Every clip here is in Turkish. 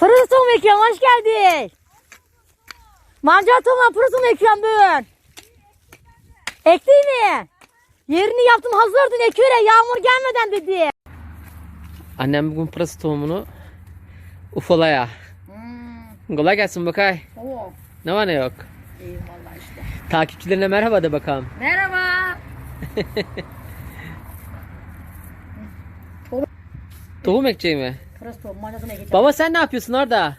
Tohumu ekiyorum hoş geldin. Mancar tohumu pırasa tohumu ekiyorum bugün. Ektin mi? Yerini yaptım hazırdın ekiyor ya yağmur gelmeden dedi. Annem bugün pırasa tohumunu ufalaya. Kolay gelsin bakay. Oo, Ne var ne yok. eyvallah işte. Takipçilerine merhaba de bakalım. Merhaba. Tohum ekeceği mi? Baba sen ne yapıyorsun orada?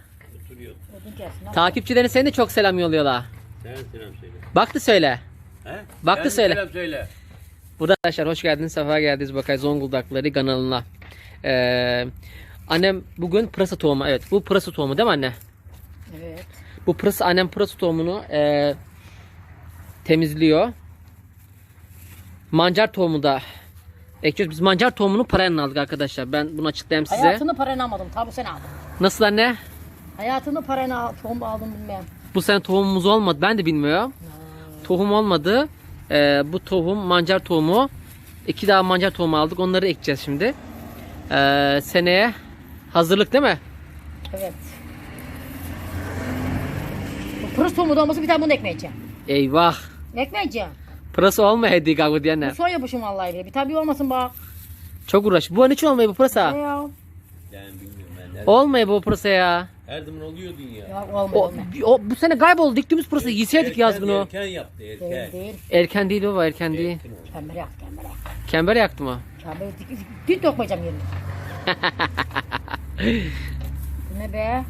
Odun gelsin. ha. Takipçilerin seni de çok selam yolluyorlar. Sen selam söyle. Baktı söyle. He? Baktı Sen söyle. Selam söyle. Burada arkadaşlar hoş geldiniz, sefa geldiniz Bakay Zonguldakları kanalına. Ee, annem bugün pırasa tohumu, evet bu pırasa tohumu değil mi anne? Evet. Bu pırasa, annem pırasa tohumunu ee, temizliyor. Mancar tohumu da ekiyoruz. Biz mancar tohumunu parayla aldık arkadaşlar. Ben bunu açıklayayım size. Hayatını parayla almadım. Tabi sen aldın. Nasıl anne? Hayatını parayla tohum aldım bilmem. Bu sene tohumumuz olmadı. Ben de bilmiyorum. Tohum olmadı. Ee, bu tohum mancar tohumu. İki daha mancar tohumu aldık. Onları ekeceğiz şimdi. Ee, seneye hazırlık değil mi? Evet. Bu pırasa tohumu da olmasa bir tane bunu ekmeyeceğim. Eyvah. Ekmeyeceğim. Pırasa olmayaydı galiba Bu diyenler. son yapışım vallahi bile. Bir tabi olmasın bak. Çok uğraş. Bu an hiç olmuyor bu Ne pırasa. ya? Yani bilmiyorum ben. Her, Olmuyor bu pırasa ya. her zaman oluyordun ya. Ya olmuyor O, olmuyor. o, bu sene kayboldu. Diktiğimiz pırasa yeseydik Erken- yaz bunu. Erken yaptı erken. Değil. Erken değil baba erken değil. Erken oldu. Kemere yak kemere. Kember yaktı mı? Kemere dik dik dik dokmayacağım yerine. Bu ne be?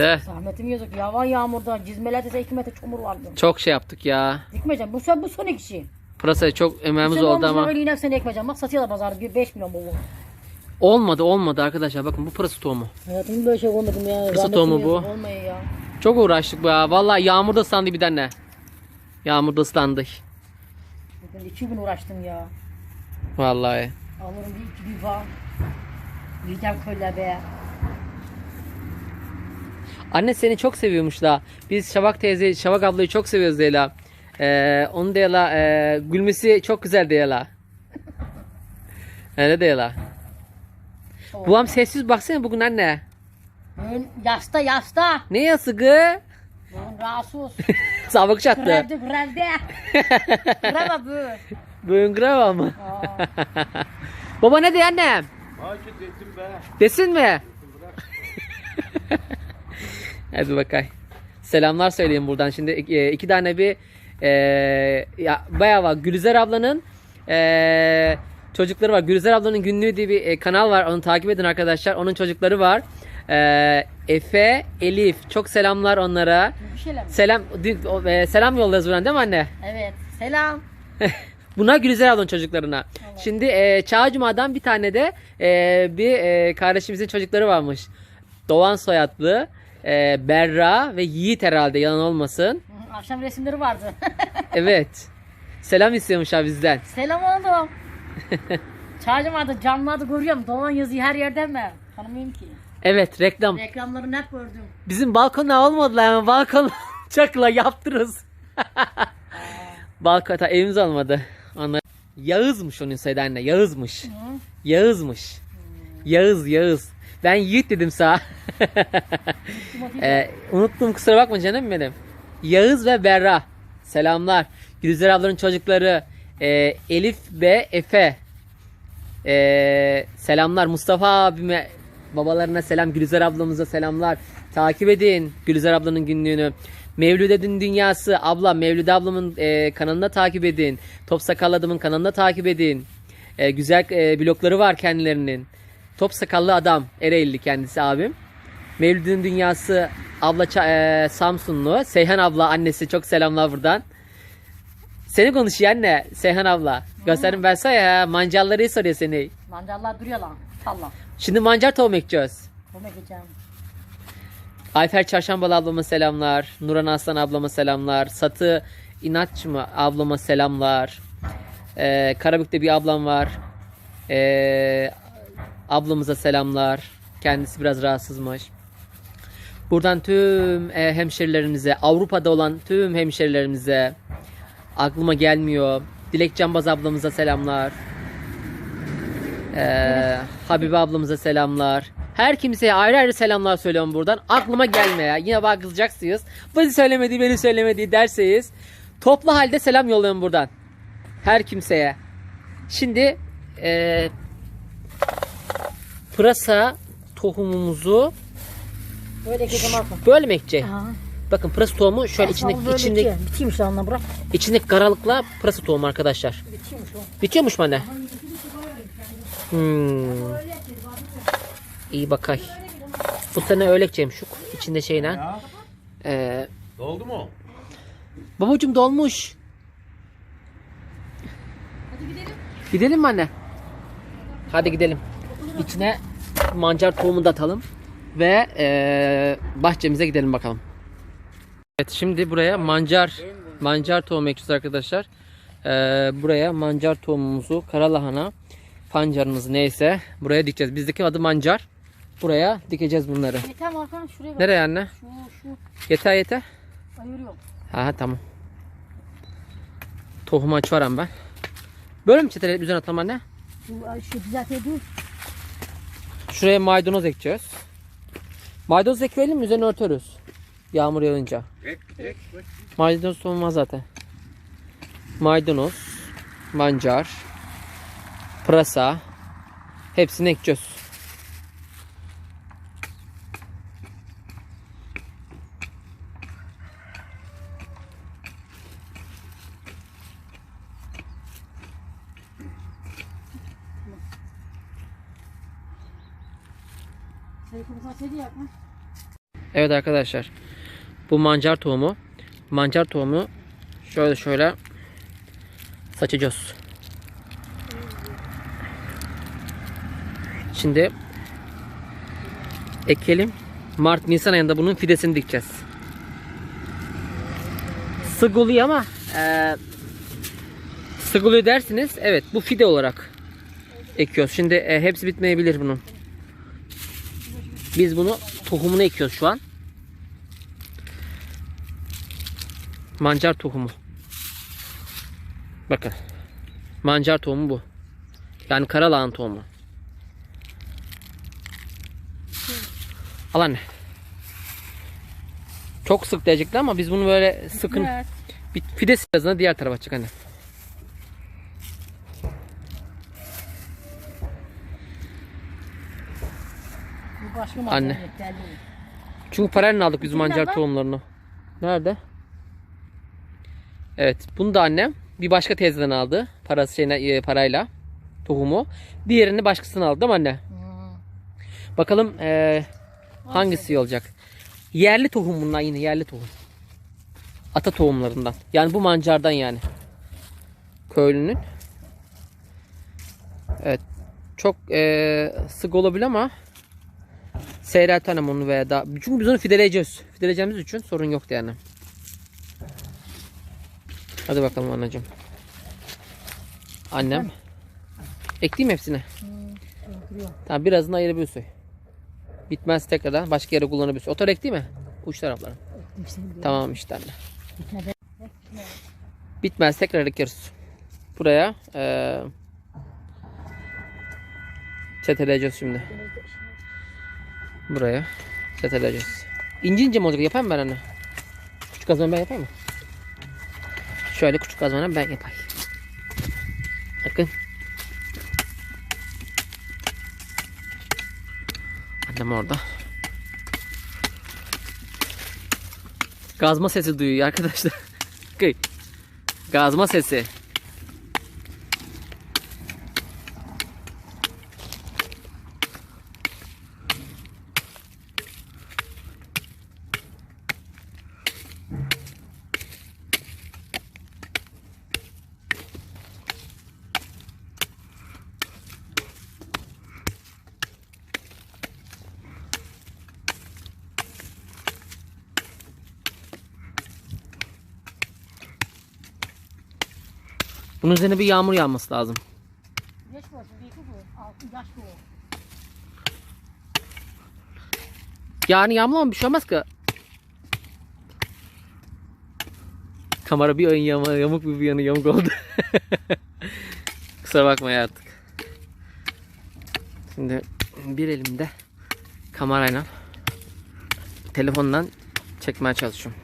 De. Zahmetim yazık. Yavan yağmurda cizmelerde 2 metre çamur vardı. Çok şey yaptık ya. Dikmeyeceğim. Bu son, bu son ikisi. Pırasaya çok emeğimiz Sen oldu ama. Öyle inek seni ekmeyeceğim. Bak satıyorlar pazarda. Bir 5 milyon bu. Olmadı olmadı arkadaşlar. Bakın bu pırasa tohumu. Hayatımda böyle şey olmadım ya. Zahmetim tohumu bu. Olmuyor ya. Çok uğraştık bu ya. Vallahi yağmurda ıslandı bir tane. Yağmurda ıslandık. Bugün 2 gün uğraştım ya. Vallahi. Alırım bir iki bir var. Yiyeceğim köyle be. Anne seni çok seviyormuş da. Biz Şavak teyze, Şavak ablayı çok seviyoruz Leyla. Ee, onu Leyla, e, gülmesi çok güzel Leyla. Öyle Leyla. Bu am sessiz baksana bugün anne. Bugün yasta yasta. Ne yası gı? Bugün rahatsız. Sabık çattı. Grevde grevde. Greva bu. Bugün grava mı? Baba ne diyor annem? Maaşı dedim be. Desin mi? Hadi bakay. Selamlar söyleyeyim buradan. Şimdi e, iki tane bir e, ya bayağı var. Gülüzer ablanın e, çocukları var. Gülüzer ablanın günlüğü diye bir e, kanal var. Onu takip edin arkadaşlar. Onun çocukları var. E, Efe, Elif. Çok selamlar onlara. Selam o, e, selam yollarız buradan değil mi anne? Evet. Selam. Bunlar Gülüzer ablanın çocuklarına. Şimdi e, Çağcuma'dan bir tane de e, bir e, kardeşimizin çocukları varmış. Doğan soyadlı e, Berra ve Yiğit herhalde yalan olmasın. Hı, Akşam resimleri vardı. Evet. Selam istiyormuşlar bizden. Selam oğlum. Çağcım vardı camlarda görüyorum. Doğan yazıyı her yerden mi? Tanımıyorum ki. Evet reklam. Reklamlarını hep gördüm. Bizim balkona olmadılar ama balkon çakla yaptırırız. Balkon ta evimiz olmadı. Onlar Yağızmış onun soyadı anne. Yağızmış. Yağızmış. Yağız Yağız. Ben Yiğit dedim sana. Ee, unuttum kusura bakma canım benim. Yağız ve Berra. Selamlar. Gülizar ablanın çocukları. Ee, Elif ve Efe. Ee, selamlar Mustafa abime. Babalarına selam. Gülizar ablamıza selamlar. Takip edin Gülizar ablanın günlüğünü. Mevlüde Dün Dünyası abla Mevlüde ablamın e, kanalına takip edin. Top Sakallı adamın kanalına takip edin. E, güzel e, blokları var kendilerinin. Top Sakallı adam Ereğli kendisi abim. Mevlüd'ün dünyası abla e, Samsunlu. Seyhan abla annesi çok selamlar buradan. Seni konuşuyor anne Seyhan abla. Gösterin sana ya mancalları soruyor seni. Mandallar duruyor lan. Allah. Şimdi mancar tohum ekeceğiz. Bunu ekeceğim. Ayfer Çarşambalı ablama selamlar. Nuran Aslan ablama selamlar. Satı İnatçı mı ablama selamlar. Ee, Karabük'te bir ablam var. Ee, ablamıza selamlar. Kendisi biraz rahatsızmış. Buradan tüm e, hemşerilerimize, Avrupa'da olan tüm hemşerilerimize aklıma gelmiyor. Dilek Canbaz ablamıza selamlar. Ee, Habibe ablamıza selamlar. Her kimseye ayrı ayrı selamlar söylüyorum buradan. Aklıma gelme ya. Yine bak kızacaksınız. Beni söylemedi, beni söylemedi derseniz. Toplu halde selam yolluyorum buradan. Her kimseye. Şimdi eee pırasa tohumumuzu Böyle böyle mi ekeceğiz? Bakın pırasa tohumu şöyle içinde, içinde. Bitiymiş anla bırak. içindeki karalıkla pırasa tohumu arkadaşlar. Bitiymiş o. Bitiyormuş mu anne? Hmm. İyi bakay. Bu sene öyle ekeceğim şu içinde şeyle. Ee, Doldu mu? babacım dolmuş. Gidelim mi anne? Hadi gidelim. İçine mancar tohumu da atalım. Ve ee, bahçemize gidelim bakalım. Evet şimdi buraya mancar mancar tohumu ekiyoruz arkadaşlar. Ee, buraya mancar tohumumuzu, karalahana, pancarımız neyse buraya dikeceğiz. Bizdeki adı mancar. Buraya dikeceğiz bunları. Yeter mi Hakan? Şuraya bak. Nereye anne? Şu şu Yeter yeter. ayırıyorum. Ha tamam. Tohumu açarım ben. Böyle mi çeteleyip üzerine atalım anne? Şu, şu düzeltelim. Şuraya maydanoz ekeceğiz. Maydanoz ekleyelim mi? Üzerine örtürüz. Yağmur yağınca. Ek, ek, ek. Maydanoz olmaz zaten. Maydanoz, mancar, pırasa hepsini ekeceğiz. Şey kursa seni yapma. Evet arkadaşlar. Bu mancar tohumu. Mancar tohumu şöyle şöyle saçacağız. Şimdi ekelim. Mart Nisan ayında bunun fidesini dikeceğiz. Oluyor ama sık oluyor dersiniz. Evet bu fide olarak ekiyoruz. Şimdi e, hepsi bitmeyebilir bunun. Biz bunu tohumunu ekiyoruz şu an. Mancar tohumu. Bakın. Mancar tohumu bu. Yani karalağın tohumu. Al anne. Çok sık diyecekler ama biz bunu böyle sıkın. Evet. Bir fide sırasına diğer tarafa çık anne. Anne. Çünkü parayla aldık biz mancar tohumlarını. Nerede? Evet, bunu da annem bir başka teyzeden aldı. Parası şeyine, e, parayla tohumu. Diğerini başkasından aldı değil mi anne? Hmm. Bakalım e, hangisi olacak? Yerli tohum bunlar yine yerli tohum. Ata tohumlarından. Yani bu mancardan yani. Köylünün. Evet. Çok e, sık olabilir ama seyreltelim onu veya da. Çünkü biz onu fideleyeceğiz. Fideleyeceğimiz için sorun yok yani. Hadi bakalım anacığım. Annem. Ekleyeyim hepsini. Tamam birazını ayırabiliyorsun. Bitmez tekrardan başka yere kullanabiliyorsun. O taraf ekti mi? Uç tarafları. Hepsini biliyorum. Tamam işte anne. Bitmez tekrar ekiyoruz. Buraya eee çeteleyeceğiz şimdi. Buraya çeteleyeceğiz. İnce ince mi olacak? Yapayım mı ben anne? Küçük kazmanı ben yapayım mı? Şöyle küçük kazmanı ben yapayım. Bakın. Annem orada. Gazma sesi duyuyor arkadaşlar. Gazma sesi. Bunun üzerine bir yağmur yağması lazım. Yaş bu. Yaş bu. Yani yağmur ama bir şey olmaz ki. Kamera bir ön yama, yamuk bir yanı yamuk oldu. Kusura bakma ya artık. Şimdi bir elimde kamerayla telefondan çekmeye çalışıyorum.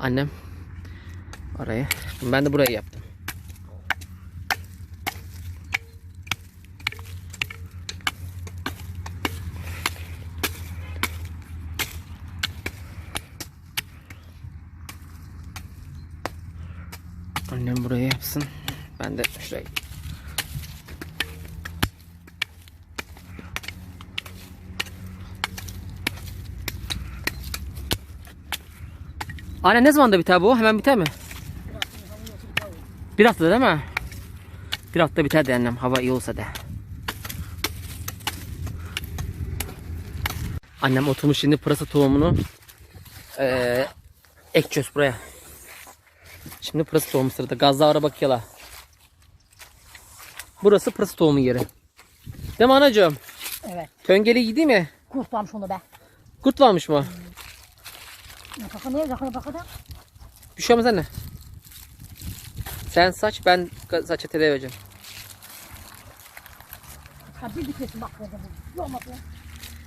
Annem orayı ben de burayı yaptım. Annem burayı yapsın. Ben de şurayı Anne ne zaman da biter bu? Hemen biter mi? Bir hafta değil mi? Bir hafta biter de annem. Hava iyi olsa da. Annem oturmuş şimdi pırasa tohumunu eee ekeceğiz buraya. Şimdi pırasa tohumu sırada. Gazlı ara bakıyorlar. Burası pırasa tohumu yeri. Değil mi anacığım? Evet. Töngeli gidi mi? Kurtlam şunu be. Kurt varmış mı? Yakaka niye yakına bakalım? Bir şey olmaz anne. Sen saç ben saça tedavi vereceğim. Ha bir dikesin bak. böyle bu. Yok.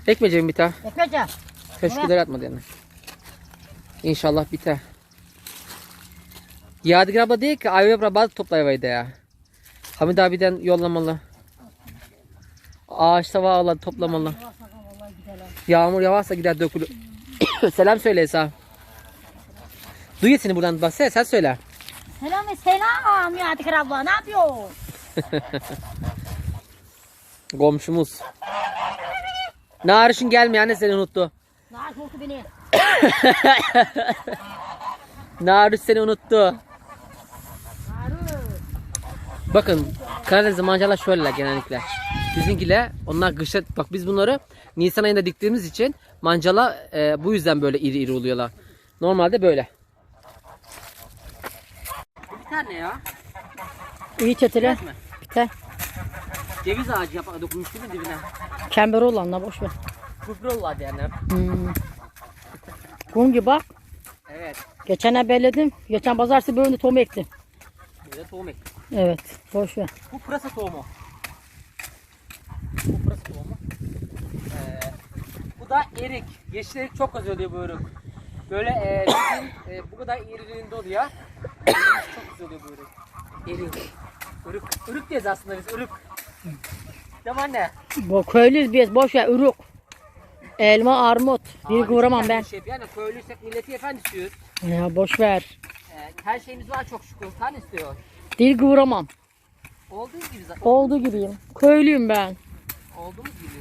Ekmeyeceğim bir tane. Yapacağım. Teşekkürler atmadı yani. İnşallah biter. Yadigar abla değil ki Ayvep abla toplayıvaydı ya. Hamid abiden yollamalı. Ağaçta bağla toplamalı. Yağmur yavaşsa gider dökülür. Selam söyle Esa. Duyuyor seni buradan bak sen, sen söyle. Selam ve selam ya Dikar abla ne yapıyor? Komşumuz. Narışın gelmiyor anne seni unuttu. Naş oldu beni. Narış seni unuttu. Bakın Karadeniz mancalar şöyleler genellikle. Bizimkiler onlar kışa bak biz bunları Nisan ayında diktiğimiz için mancala e, bu yüzden böyle iri iri oluyorlar. Normalde böyle. Bu bir tane ya. İyi çetele. mi? Biter. Ceviz ağacı yaparak dokunmuş değil mi dibine? Kember olanla boş ver. Kufrollar yani. Hmm. Kum gibi bak. Evet. Geçen ay belledim. Geçen pazartesi bölümde tohum ektim. Bir de tohum ektim. Evet. Boş ver. Bu pırasa tohumu. Bu pırasa tohumu. Ee, bu da erik. Yeşil erik çok az oluyor bu erik. Böyle e, bizim, e, bu kadar iriliğinde oluyor. çok güzel oluyor bu erik. Erik. Irık. Irık diyoruz aslında biz. Irık. Değil mi anne? Bu köylüyüz biz. Boş ver. Ürük. Elma, armut. Bir biz ben. Şey, yani köylüysek milleti efendi istiyoruz. Ya boş ver. Ee, her şeyimiz var çok şükür. Sen istiyor. Dil kıvıramam. Olduğumuz gibi zaten. Olduğu gibiyim. Köylüyüm ben. Olduğumuz gibi.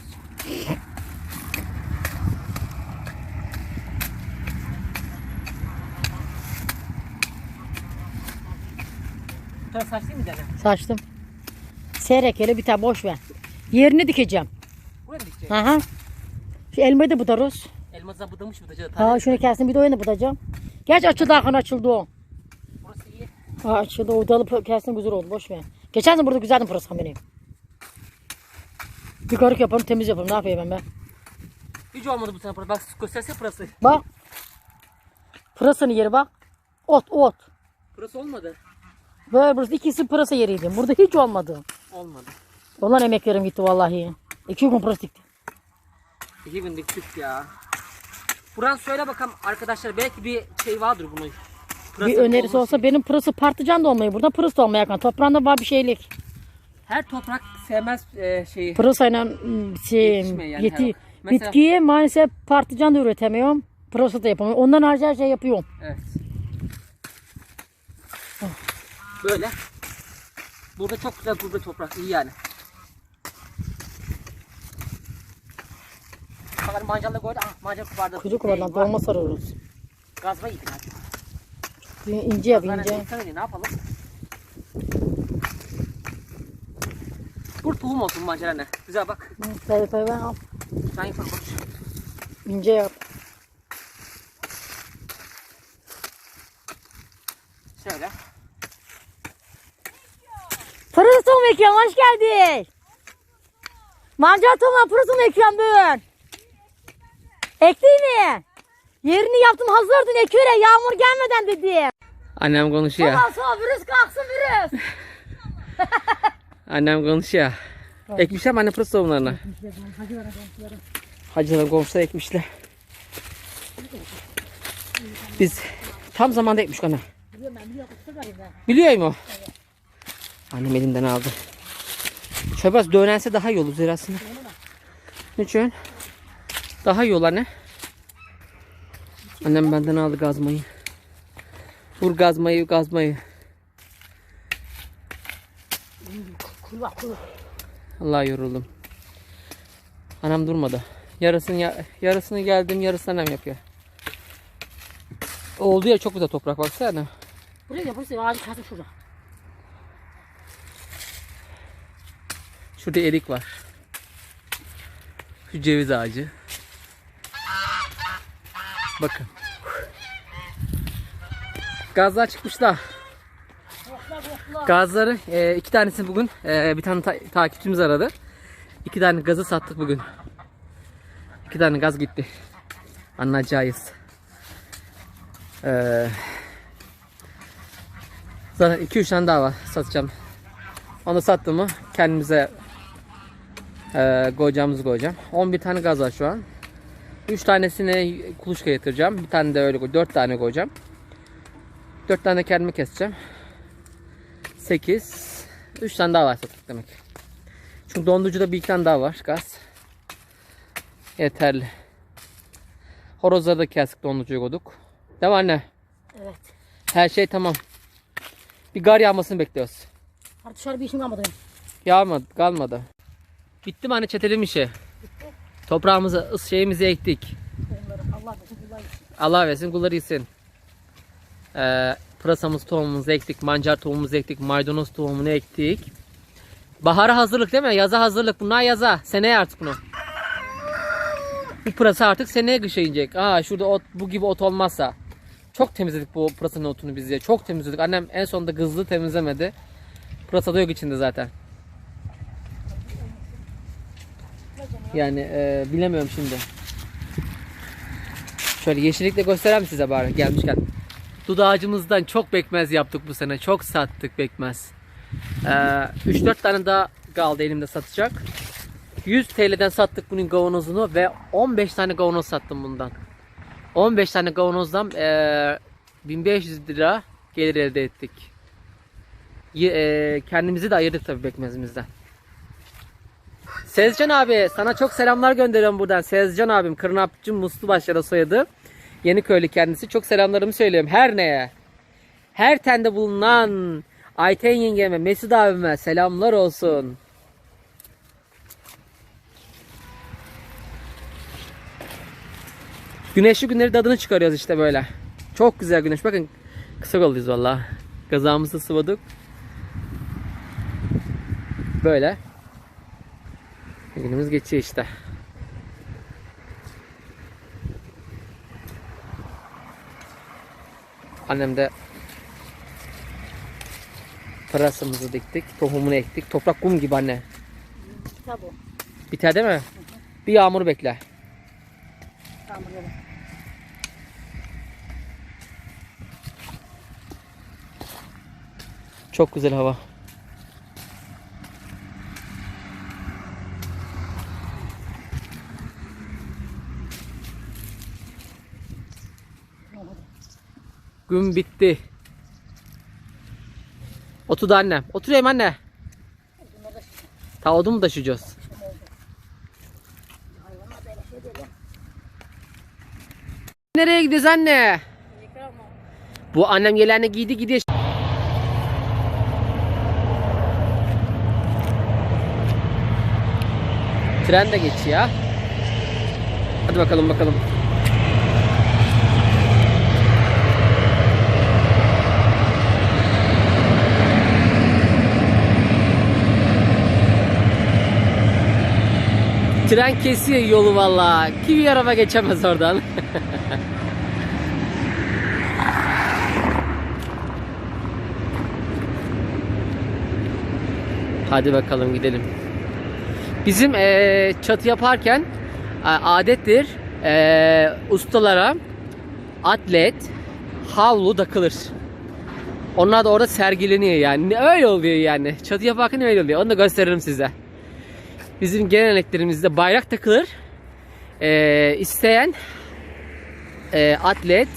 Bu taraf saç değil mi Dene? Saçtım. Seyrek hele biter boş ver. Yerini dikeceğim. Buraya mı dikecek? Aha. Şu elmayı da budarız. Elmazdan budamış mı da Ha şunu kesin bir de oyunu budacağım. Geç açıldı Hakan açıldı o. Burası iyi. Ha açıldı o dalı kesin güzel oldu boş ver. Geçen sene burada güzeldi pırasa benim. Bir karık yaparım temiz yaparım ne yapayım ben be. Hiç olmadı bu sene burası. Bak gösterse pırası. Bak. Pırasanın yeri bak. Ot ot. Pırası olmadı. Böyle burası ikisi pırasa yeriydi. Burada hiç olmadı. Olmadı. Olan emeklerim gitti vallahi. İki gün pırasa diktim. İki gün diktik ya. Buran söyle bakalım arkadaşlar belki bir şey vardır bunun. Bir Pırasanın önerisi olsa için. benim pırası partıcan da olmayı burada pırasa da olmaya yakın. Toprağında var bir şeylik. Her toprak sevmez e, şeyi. Pırasayla şey, yani yeti, Mesela- bitkiye maalesef partıcan da üretemiyorum. Pırasa da yapamıyorum. Ondan harici her şey yapıyorum. Evet. Böyle. Burada çok güzel gurbet toprak iyi yani. Bakın mancalı koydu. Ah mancal kubarda. Kuyruk kumadan dolma sarıyoruz. Gazma yedin. Bir ince yap ince. ince. Ne yapalım? Vur tohum olsun mancal anne. Güzel bak. Pay ben al. Ben yaparım bak. İnce yap. Şöyle. Tohum ekiyorum hoş geldin. Pırasa tohum ekiyorum bugün. Ektin mi? Yerini yaptım hazırdın ekiyorum yağmur gelmeden dedim. Annem konuşuyor. Ondan sonra virüs kalksın virüs. Annem konuşuyor. Ekmişler mi anne pırasa tohumlarını? Hacıların komşular ekmişler. Biz tam zamanda ekmiş ana. Biliyor mu? Annem elimden aldı. Şöyle biraz dönense daha iyi olur zirasını. Niçin? Daha iyi olur anne. Annem benden aldı gazmayı. Vur gazmayı gazmayı. Allah yoruldum. Anam durmadı. Yarısını ya- yarısını geldim yarısını annem yapıyor. Oldu ya çok güzel toprak baksana. Buraya burası ağacı kalsın şurada. Şurada erik var. Şu ceviz ağacı. Bakın. Gazlar çıkmışlar. Gazları e, iki tanesini bugün e, bir tane ta- takipçimiz aradı. İki tane gazı sattık bugün. İki tane gaz gitti. Anlayacağız. Ee, zaten iki üç tane daha var satacağım. Onu sattım mı kendimize e, koyacağımızı koyacağım. 11 tane gaz var şu an. 3 tanesini kuluçka yatıracağım. Bir tane de öyle koy. 4 tane koyacağım. 4 tane kendime keseceğim. 8 3 tane daha var sattık demek. Çünkü dondurucuda bir iki tane daha var gaz. Yeterli. Horozları da kestik dondurucuya koyduk. Değil mi anne? Evet. Her şey tamam. Bir gar yağmasını bekliyoruz. Artık dışarı bir işim kalmadı. Yağmadı, kalmadı. Bitti mi anne çetelim işi? Toprağımızı, ıs şeyimizi ektik. Allah kullar versin kulları yesin. Ee, pırasamız tohumumuzu ektik, mancar tohumumuzu ektik, maydanoz tohumunu ektik. Bahara hazırlık değil mi? Yaza hazırlık. Bunlar yaza. Seneye artık bunu. Bu pırasa artık seneye kışa inecek. Aa şurada ot, bu gibi ot olmazsa. Çok temizledik bu pırasanın otunu biz ya. Çok temizledik. Annem en sonunda kızlı temizlemedi. Pırasa da yok içinde zaten. Yani e, bilemiyorum şimdi. Şöyle yeşillikle göstereyim size bari gelmişken. Dud ağacımızdan çok bekmez yaptık bu sene. Çok sattık bekmez. Ee, 3-4 tane daha kaldı elimde satacak. 100 TL'den sattık bunun kavanozunu ve 15 tane kavanoz sattım bundan. 15 tane kavanozdan ee, 1500 lira gelir elde ettik. Ee, kendimizi de ayırdık tabii bekmezimizden. Sezcan abi sana çok selamlar gönderiyorum buradan. Sezcan abim Kırnapçı Muslu başlara soyadı. Yeniköylü kendisi. Çok selamlarımı söylüyorum. Her neye? Her tende bulunan Ayten yengeme, Mesut abime selamlar olsun. Güneşli günleri tadını çıkarıyoruz işte böyle. Çok güzel güneş. Bakın kısa yoldayız valla. Gazamızı sıvadık. Böyle. Günümüz geçiyor işte. Annem de pırasamızı diktik, tohumunu ektik. Toprak kum gibi anne. O. Biter değil mi? Bir yağmur bekle. Tamam yola. Çok güzel hava. Gün bitti. Otur da annem. Oturayım anne. Ta odun mu taşıyacağız? Nereye gidiyoruz anne? Bu annem yeleğini giydi gidiyor. Tren de geçiyor. Hadi bakalım bakalım. Tren kesiyor yolu valla. Kim araba geçemez oradan. Hadi bakalım gidelim. Bizim eee, çatı yaparken e, adettir eee, ustalara atlet, havlu takılır. Onlar da orada sergileniyor yani. Öyle oluyor yani. Çatı yaparken öyle oluyor. Onu da gösteririm size. Bizim geleneklerimizde bayrak takılır. Ee, isteyen e, atlet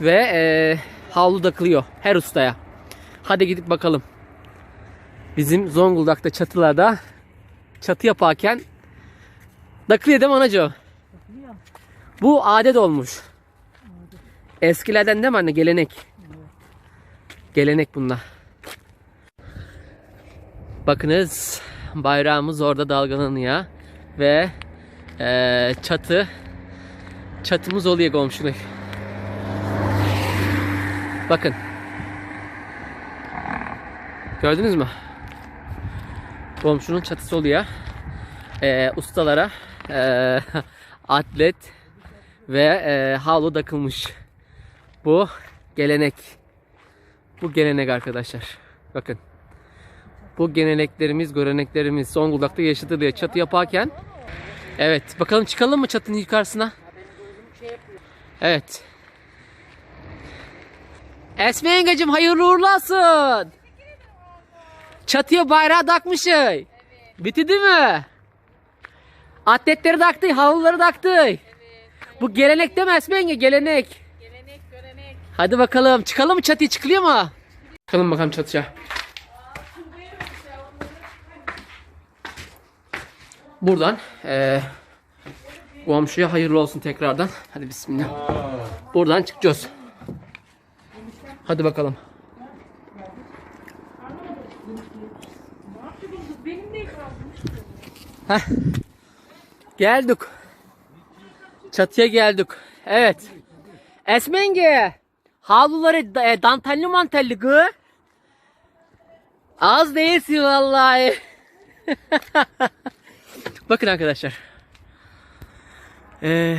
ve e, havlu takılıyor her ustaya. Hadi gidip bakalım. Bizim Zonguldak'ta çatılarda çatı yaparken takılıyor değil mi anacığım? Bu adet olmuş. Eskilerden değil mi anne? Gelenek. Gelenek bunlar. Bakınız bayrağımız orada dalgalanıyor ve eee, çatı çatımız oluyor komşuluk. Bakın. Gördünüz mü? Komşunun çatısı oluyor. Eee, ustalara eee, atlet ve eee havlu takılmış. Bu gelenek. Bu gelenek arkadaşlar. Bakın. Bu geleneklerimiz, göreneklerimiz Zonguldak'ta yaşatılıyor. Çatı yaparken. Evet. Bakalım çıkalım mı çatının yukarısına? Evet. Esme yengecim hayırlı uğurlu olsun. Çatıya bayrağı takmışız. Bitti mi? Atletleri taktı, havluları taktı. Bu gelenek değil mi Esme yenge? Gelenek. Gelenek görenek. Hadi bakalım. Çıkalım mı çatıya? Çıkılıyor mu? Çıkalım bakalım çatıya. Buradan eee komşuya hayırlı olsun tekrardan. Hadi bismillah. Buradan çıkacağız. Hadi bakalım. Heh. Geldik. Çatıya geldik. Evet. Esmenge. Havluları e, dantelli mantelli gı. Az değilsin vallahi. Bakın arkadaşlar. Ee,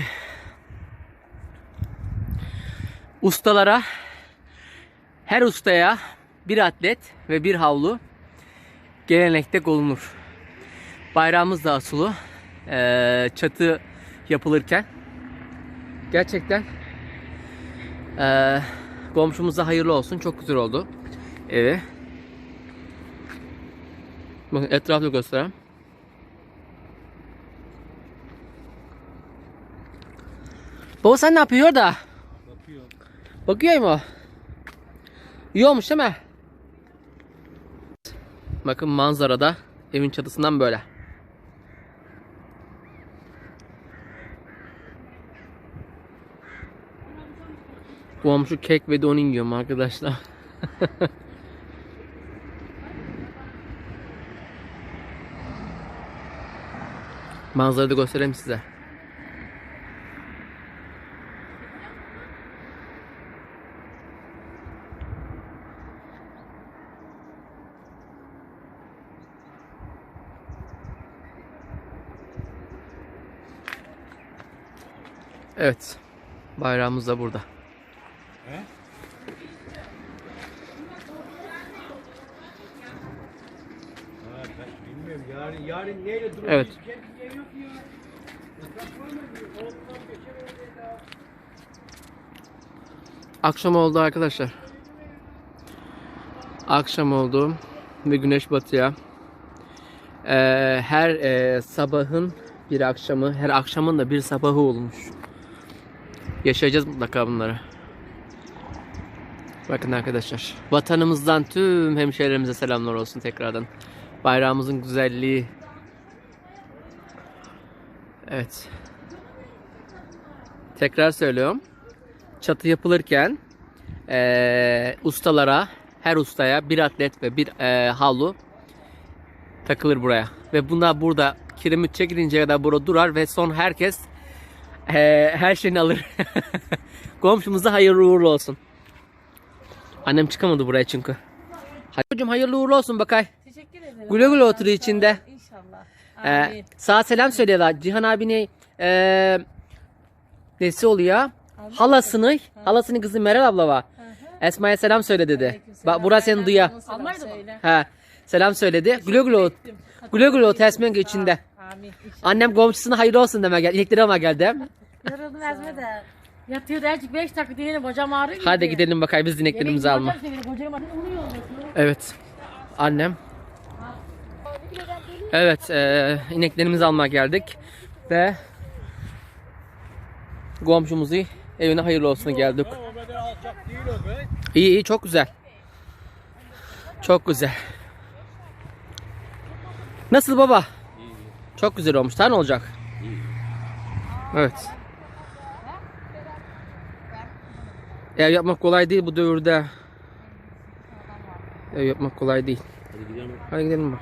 ustalara her ustaya bir atlet ve bir havlu gelenekte olunur. Bayrağımız da asılı. Ee, çatı yapılırken gerçekten ee, komşumuza hayırlı olsun. Çok güzel oldu. Evi. Bakın etrafı göstereyim. Sen ne yapıyor da? Bakıyor. Bakıyor mu? İyi olmuş değil mi? Bakın manzarada evin çatısından böyle. Komşu kek ve don yiyorum arkadaşlar. Manzarayı da göstereyim size. Evet. Bayrağımız da burada. Yarın yarın neyle duracak? Evet. Akşam oldu arkadaşlar. Akşam oldu ve güneş batıya. Ee, her e, sabahın bir akşamı, her akşamın da bir sabahı olmuş. Yaşayacağız mutlaka bunları. Bakın arkadaşlar. Vatanımızdan tüm hemşehrilerimize selamlar olsun tekrardan. Bayrağımızın güzelliği. Evet. Tekrar söylüyorum. Çatı yapılırken eee, ustalara, her ustaya bir atlet ve bir eee, havlu takılır buraya. Ve bunlar burada kiremit çekilinceye kadar burada durar ve son herkes eee, her şeyini alır. Komşumuza hayırlı uğurlu olsun. Annem çıkamadı buraya çünkü. Hocam hayırlı uğurlu olsun bakay. Teşekkür ederim. Güle güle oturuyor içinde. İnşallah. Ee, Amin. sağa selam söylüyorlar. Cihan abine ee, nesi oluyor? Halasını, halasının kızı Meral abla var. Esma'ya selam söyle dedi. Bak burası seni duyuyor. Almanya'da mı? He. Selam söyledi. Güle güle ot. Güle güle ot Esma'nın içinde. Amin. Annem komşusuna hayırlı olsun deme gel. İnekleri ama geldi. Yoruldum Ezme de. Yatıyor azıcık 5 dakika dinleyelim bacağım ağrıyor. Hadi gidelim bakayım biz ineklerimizi alma. Bacağım ağrıyor. Evet. Annem Evet, e, ineklerimizi almaya geldik ve komşumuzu evine hayırlı olsun geldik. İyi iyi çok güzel. Çok güzel. Nasıl baba? Çok güzel olmuş. Daha ne olacak? Evet. Ev yapmak kolay değil bu dövrde. Ev yapmak kolay değil. Hadi gidelim. Hadi gidelim bak.